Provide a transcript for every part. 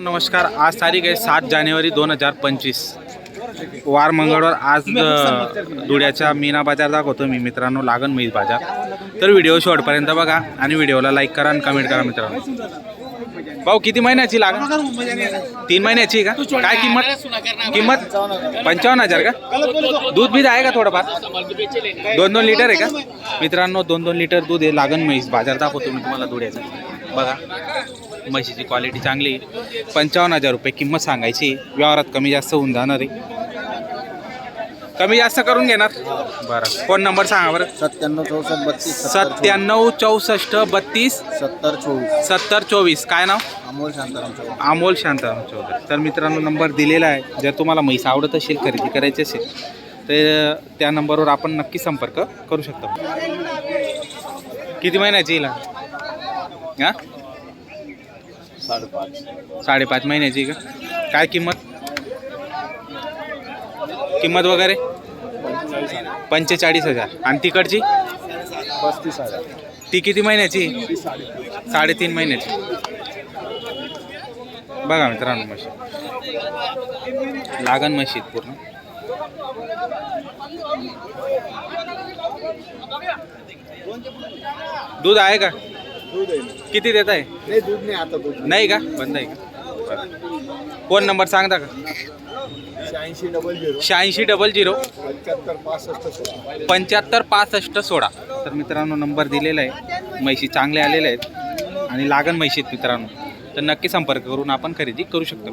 नमस्कार. आज तारीख आहे सात जानेवारी दोन हजार पंचवीस. वार मंगळवार आज धुळ्याच्या मीना बाजार दाखवतो मी. मित्रांनो लागन मैस बाजार. तर व्हिडिओ शेवटपर्यंत बघा आणि व्हिडिओला लाईक करा आणि कमेंट करा मित्रांनो. भाऊ किती महिन्याची लागन? तीन महिन्याची का? काय किंमत? किंमत? पंचावन्न हजार का? दूध बीज आहे का थोडंफार? दोन दोन लिटर आहे का? मित्रांनो दोन दोन लिटर दूध आहे. लागन म्हैस बाजार दाखवतो मी तुम्हाला धुळ्याचा. बघा. म्हशीची क्वालिटी चांगली. पंचावन्न हजार रुपये किंमत सांगायची. व्यवहारात कमी जास्त होऊन जाणार आहे. कमी जास्त करून घेणार. बरं. फोन नंबर सांगा बरं. सत्त्याण्णव चौसष्ट बत्तीस सत्त्याण्णव चौसष्ट बत्तीस सत्तर चोवीस. सत्तर चोवीस. काय नाव? अमोल शांताराम अमोल शांताराम चौधरी. तर मित्रांनो नंबर दिलेला आहे. जर तुम्हाला म्हैस आवडत असेल खरेदी करायची असेल तर त्या नंबरवर आपण नक्की संपर्क करू शकता. किती महिन्याची येईल हा? साडेपाच. साडेपाच महिन्याची का? काय किंमत? किंमत वगैरे? पंचेचाळीस हजार. आणि तिकडची? पस्तीस हजार. ती किती महिन्याची? साडेतीन. महिन्याची. बघा मित्रांनो म्हशी लागन म्हशीत पूर्ण. दूध आहे का? दूध आहे ना. किती देत आहे? नाही दूध नाही आता दूध नाही. का? बंद आहे का. फोन नंबर सांगता का? शहाऐंशी डबल झिरो. शहाऐंशी डबल झिरो. पंच्याहत्तर पासष्ट सोळा. पंच्याहत्तर पासष्ट सोळा. तर मित्रांनो नंबर दिलेला आहे. म्हशी चांगले आलेले आहेत. आणि लागण म्हशी आहेत मित्रांनो. तर नक्की संपर्क करून आपण खरेदी करू शकतो.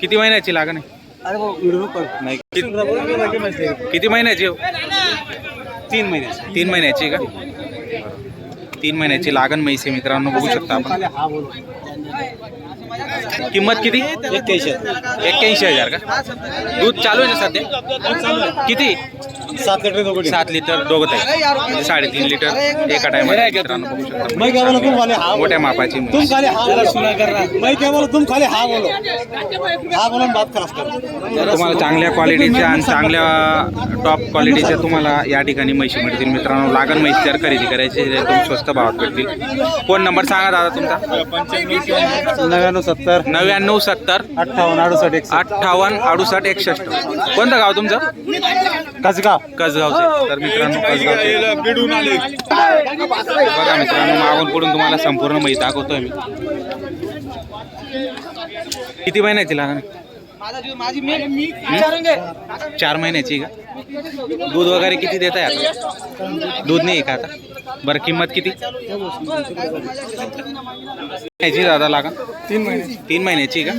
किती महिन्याची लागण आहे? अरे भाऊ व्हिडिओ कर. नाही. किती- किती महिन्याची हो? तीन महिन्याचे. तीन महिन्याची का? तीन महिन्याची लागण म्हैस आहे मित्रांनो बघू शकता आपण. किंमत किती? एक्क्याऐंशी एक्क्याऐंशी हजार का? दूध चालू आहे ना सध्या? किती? सात लिटर दोघं सात लिटर दोघं आहे म्हणजे साडेतीन लिटर एका टायमाला मित्रांनो बघू शकता. मैं क्या बोला तुम खाली हा मोठ्या मापाची तुम म्हैस. खाली हा बोलो. सुना कर. रहा मैं क्या बोला तुम खाली हा बोलो. हा बोलो आणि बात करा. कर तुम्हाला चांगल्या क्वालिटीच्या आणि चांगल्या टॉप क्वालिटीच्या तुम्हाला या ठिकाणी म्हशी मिळतील. मित्रांनो लागण म्हैस जर खरेदी करायची असेल तर तुम्ही स्वस्त भावात भेटतील. फोन नंबर सांगा दादा तुमचा. नव्याण्णव सत्तर. नव्याण्णव सत्तर. अठ्ठावन्न अडुसष्ट एकसष्ट. अठ्ठावन्न अडुसष्ट एकसष्ट. कोणतं गाव तुमचं? कसगाव कसगावचे. तर मित्रांनो कसगावचे. बघा मित्रांनो मागून पुढून तुम्हाला संपूर्ण माहिती दाखवतोय मी. किती महिन्याची लागण चार महिन्याची का? दूध वगैरे किती देत आहे आता? दूध नाही आहे का आता? बरं किंमत किती? याची दादा लागण तीन महिने. तीन महिन्याची का?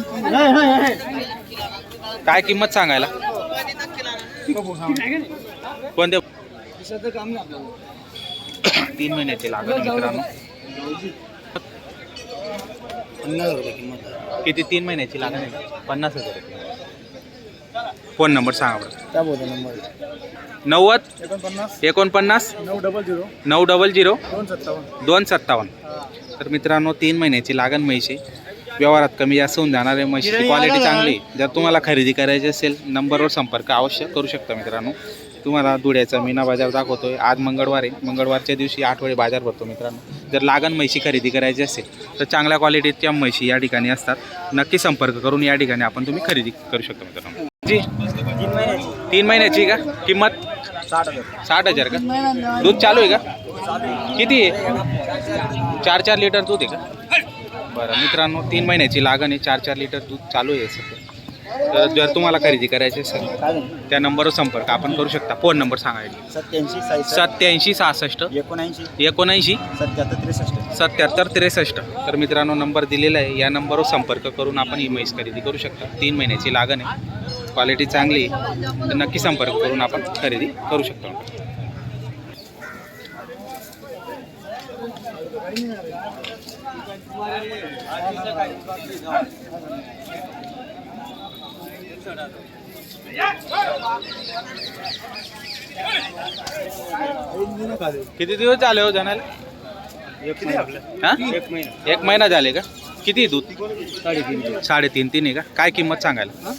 काय किंमत सांगायला? कोणत्या तीन महिन्याची लागण मित्रांनो. पन्नास रुपये किंमत किती? तीन महिन्याची लागण आहे? पन्नास हजार फोन नंबर सांगा बरं. काय बोलतो नंबर. नव्वद? एकोणपन्नास. एकोणपन्नास? नऊ डबल झिरो नऊ डबल झिरो दोन सत्तावन्न. दोन सत्तावन्न. तर मित्रांनो तीन महिन्याची लागण म्हैशी. व्यवहारात कमी जास्त होऊन जाणार आहे. म्हशीची क्वालिटी चांगली. जर तुम्हाला खरेदी करायची असेल नंबरवर संपर्क अवश्य करू शकता मित्रांनो. तुम्हाला धुळ्याचा मीना बाजार दाखवतोय. आज मंगळवार आहे. मंगळवारच्या दिवशी आठवडे बाजार भरतो मित्रांनो. जर लागण म्हैशी खरेदी करायची असेल तर चांगल्या क्वालिटीच्या म्हशी या ठिकाणी असतात. नक्की संपर्क करून या ठिकाणी आपण तुम्ही खरेदी करू शकता मित्रांनो. जी? तीन महिन्याची का? किंमत? साठ साठ हजार का? दूध चालू आहे का? किती आहे? चार चार लिटर दूध आहे का? बरं मित्रांनो तीन महिन्याची लागण आहे. चार चार लिटर दूध चालू आहे सध्या तर जर तुम्हाला खरेदी करायची असेल काय झालं? त्या नंबरवर संपर्क आपण करू शकता. फोन नंबर सांगायला सत्याऐंशी सहासष्ट. एकोणऐंशी. एकोणऐंशी. सत्याहत्तर त्रेसष्ट. सत्याहत्तर त्रेसष्ट. तर मित्रांनो नंबर दिलेला आहे. या नंबरवर संपर्क करून आपण ही म्हैस खरेदी करू शकता. तीन महिन्याची लागण आहे. क्वालिटी चांगली आहे. तर नक्की संपर्क करून आपण खरेदी करू शकतो. किती दिवस झाले हो जाण्याला एक महिना. हा? झाले का? किती दूध? साडेतीन साडेतीन तीन आहे का? काय किंमत सांगायला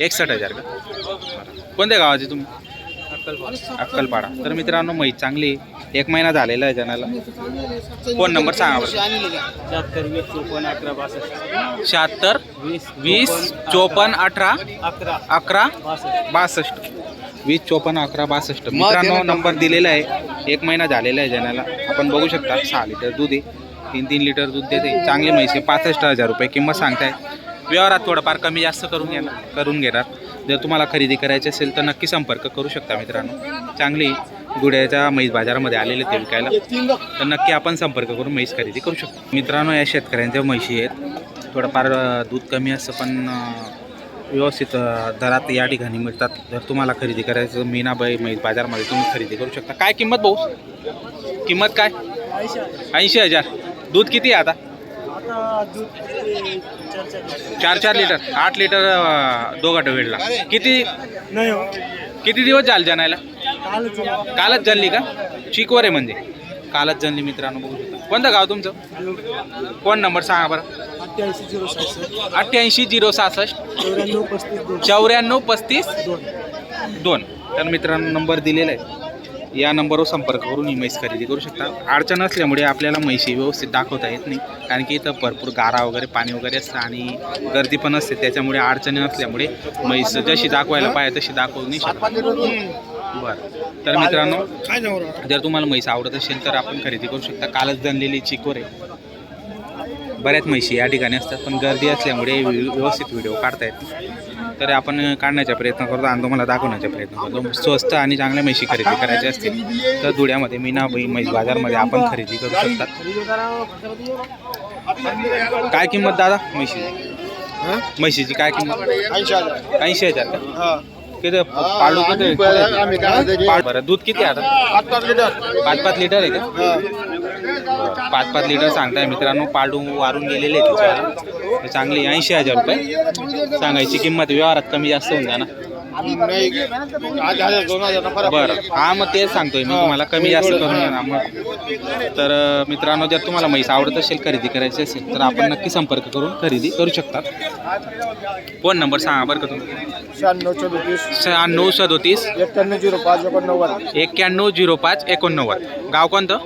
एकसष्ट हजार. का. कोणत्या गावाचे तुम्ही? अक्कलपाडा. तर मित्रांनो म्हैस चांगली आहे. एक महिना झालेला आहे जनाला. फोन नंबर सांगा बरं. शहात्तर वीस चोपन्न अकरा बासष्ट. शहात्तर वीस वीस चोपन्न अठरा अकरा अकरा बासष्ट. वीस चोपन्न अकरा बासष्ट. मित्रांनो नंबर दिलेला आहे. एक महिना झालेला आहे जनाला. आपण बघू शकता सहा लिटर दूध आहे. तीन तीन लिटर दूध देते. चांगली म्हैस पासष्ट हजार रुपये किंमत सांगताय. व्यवहारात थोडंफार कमी जास्त करून घेणार करून घेणार. जर तुम्हाला खरेदी करायची असेल तर नक्की संपर्क करू शकता मित्रांनो. चांगली गुड्याच्या म्हैस बाजारामध्ये आलेले ते विकायला. तर नक्की आपण संपर्क करून म्हैस खरेदी करू शकतो. मित्रांनो या शेतकऱ्यांच्या म्हशी आहेत. थोडंफार दूध कमी असतं पण व्यवस्थित दरात या ठिकाणी मिळतात. जर तुम्हाला खरेदी करायचं मीनाबाई म्हैस बाजारमध्ये तुम्ही खरेदी करू शकता. काय किंमत भाऊ? किंमत काय? ऐंशी हजार. दूध किती आहे आता? चार चार लिटर? आठ लिटर अं, दोघा वेळला किती नाही हो. किती दिवस झाले जाणायला कालच जणली का? चिकवर आहे म्हणजे. कालच जणली मित्रांनो बघू शकता. कोणतं गाव तुमचं? फोन नंबर सांगा बरं? अठ्ठ्याऐंशी झिरो सहासष्ट. अठ्ठ्याऐंशी झिरो सहासष्ट. चौऱ्याण्णव पस्तीस चौऱ्याण्णव दोन. तर मित्रांनो नंबर दिलेला आहे. या नंबरवर संपर्क करून ही म्हैस खरेदी करू शकता. अडचण असल्यामुळे आपल्याला म्हैशी व्यवस्थित दाखवता येत नाही. कारण की इथं भरपूर गारा वगैरे पाणी वगैरे असतं आणि गर्दी पण असते. त्याच्यामुळे अडचणी नसल्यामुळे म्हैस जशी दाखवायला पाहिजे तशी दाखवू नाही शकत. बरं. तर मित्रांनो जर तुम्हाला म्हैस आवडत असेल तर आपण खरेदी करू शकता. कालच जणलेली चिकोर. आहे बऱ्याच म्हैशी या ठिकाणी असतात पण गर्दी असल्यामुळे व्यवस्थित व्हिडिओ काढता येत नाही. तर आपण काढण्याचा प्रयत्न करतो आणि तुम्हाला दाखवण्याचा प्रयत्न करतो. स्वस्त आणि चांगल्या म्हैशी खरेदी करायची असतील तर धुळ्यामध्ये मीनाबाई म्हैस बाजारमध्ये आपण खरेदी करू शकतात. काय किंमत दादा म्हैशीची? म्हैशीची काय किंमत? ऐंशी हजार का? किती? पाळू किती? बरं दूध किती आहे आता? पाच पाच लिटर. पाच पाच लिटर आहे का. पाच पाच लिटर सांगताय मित्रांनो. पाडू वारून गेलेले आहे तिच्यावर. ते चांगली ऐंशी हजार रुपये. सांगायची किंमत व्यवहारात कमी जास्त होऊन जाणार. बरं. हा मग तेच सांगतोय मी. तुम्हाला कमी जास्त करून देणार मग तर मित्रांनो जर तुम्हाला म्हैस आवडत असेल खरेदी करायची असेल तर आपण नक्की संपर्क करून खरेदी करू शकतात. फोन नंबर सांगा बरं का तुम्ही. शहाण्णव चौतीस. शहाण्णव सदोतीस एक्क्याण्णव झिरो पाच एकोणनव्वद. एक्क्याण्णव झिरो पाच एकोणनव्वद. गाव कोणतं?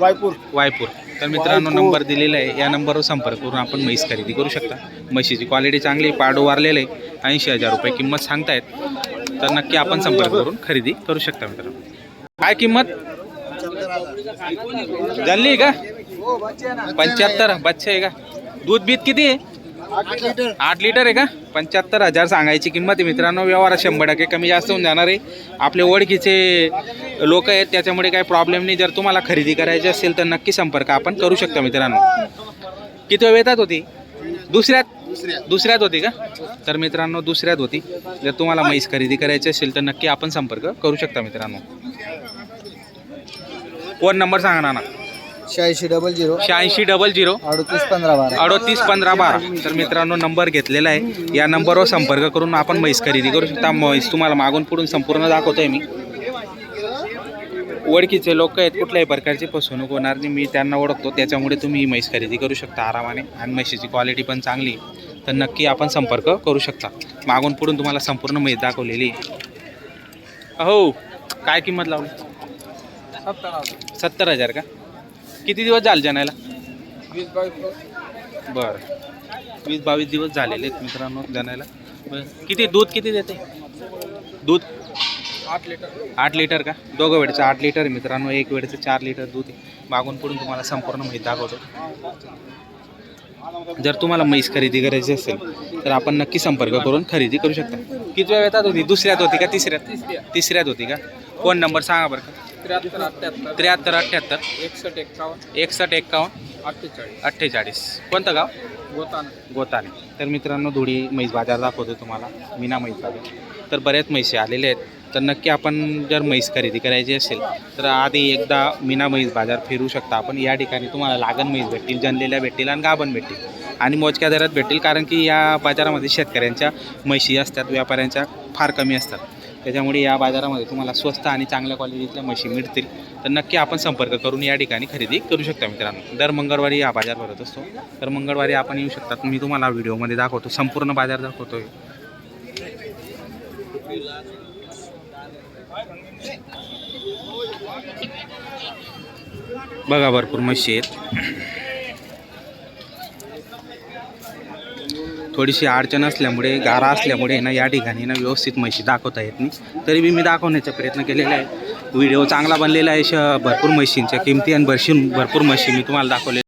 वायपूर. वायपूर. तर मित्रांनो नंबर दिलेला आहे. या नंबरवर संपर्क करून आपण म्हैस खरेदी करू शकता. म्हशीची क्वालिटी चांगली आहे, पाडू वारलेलं आहे. ऐंशी हजार रुपये किंमत सांगतायत. तर नक्की आपण संपर्क करून खरेदी करू शकता मित्रांनो. काय किंमत? झाली का? पंच्याहत्तर. बच्चे आहे का? दूध बीत किती आहे? आठ लिटर आहे का? पंच्याहत्तर हजार सांगायची किंमत आहे मित्रांनो. व्यवहार शंभर टक्के कमी जास्त होऊन जाणार आहे. आपले ओळखीचे लोक आहेत त्याच्यामुळे काही प्रॉब्लेम नाही. जर तुम्हाला खरेदी करायची असेल तर नक्की संपर्क आपण करू शकता मित्रांनो. किती वेळ येतात होती? दुसऱ्यात? दुसऱ्यात. होती का? तर मित्रांनो दुसऱ्यात होती. जर तुम्हाला म्हैस खरेदी करायची असेल तर नक्की आपण संपर्क करू शकता मित्रांनो. फोन नंबर सांगा ना. शहाऐंशी डबल झिरो शहाऐंशी डबल झिरो अडतीस पंधरा बारा. अडोतीस पंधरा बारा. तर मित्रांनो नंबर घेतलेला आहे. या नंबरवर संपर्क करून आपण म्हैस खरेदी करू शकता. म्हैस तुम्हाला मागून पुढून संपूर्ण दाखवतोय मी. ओळखीचे लोक आहेत. कुठल्याही प्रकारची फसवणूक होणार नाही. मी त्यांना ओळखतो. त्याच्यामुळे तुम्ही ही म्हैस खरेदी करू शकता आरामाने. आणि म्हशीची क्वालिटी पण चांगली. तर नक्की आपण संपर्क करू शकता. मागून पुढून तुम्हाला संपूर्ण म्हैस दाखवलेली. हो काय किंमत लावली? सत्तर हजार का? किती दिवस झाले जाण्याला? वीस बावीस बरं. वीस बावीस दिवस झालेले आहेत मित्रांनो जाण्याला. बरं. किती दूध किती देते? दूध? आठ लिटर. आठ लिटर का? दोघं वेळचं आठ लिटर मित्रांनो. एक वेळचं चार लिटर दूध मागून पुढून तुम्हाला संपूर्ण माहिती दाखवतो. जर तुम्हाला म्हैस खरेदी करायची असेल तर आपण नक्की संपर्क करून खरेदी करू शकता. किती वेळ येतात होती? दुसऱ्यात होती का तिसऱ्यात. तिसऱ्यात होती का? फोन नंबर सांगा बरं का. त्र्याहत्तर अठ्ठ्याहत्तर त्र्याहत्तर अठ्ठ्याहत्तर एकसष्ट एक्कावन्न. एकसष्ट एक्कावन्न. अठ्ठेचाळीस. अठ्ठेचाळीस. कोणतं गाव? गोताना. गोताने. तर मित्रांनो धुळी म्हैस बाजार दाखवतो तुम्हाला. मीना म्हैस बाजार. तर बऱ्याच म्हैशी आलेले आहेत. तर नक्की आपण जर म्हैस खरेदी करायची असेल तर आधी एकदा मीना म्हैस बाजार फिरू शकता. आपण या ठिकाणी तुम्हाला लागण म्हैस भेटतील जनलेल्या भेटतील आणि गाभण भेटतील. आणि मोजक्या दरात भेटतील कारण की या बाजारामध्ये शेतकऱ्यांच्या म्हैशी असतात व्यापाऱ्यांच्या फार कमी असतात. त्याच्यामुळे या बाजारामध्ये तुम्हाला स्वस्त आणि चांगल्या क्वालिटीतल्या म्हशी मिळतील. तर नक्की आपण संपर्क करून या ठिकाणी खरेदी करू शकता मित्रांनो. दर मंगळवारी या बाजार भरत असतो. तर मंगळवारी आपण येऊ शकतात मी तुम्हाला व्हिडिओमध्ये दाखवतो. संपूर्ण बाजार दाखवतोय. बघा भरपूर म्हशी आहेत. थोडीशी अडचण असल्यामुळे गारा असल्यामुळे ना या ठिकाणी ना व्यवस्थित म्हशी दाखवता येत नाही. तरी बी मी दाखवण्याचा प्रयत्न केलेला आहे. व्हिडिओ चांगला बनलेला आहे श भरपूर म्हशींच्या किमती आणि भरशी भरपूर म्हशी मी तुम्हाला दाखवले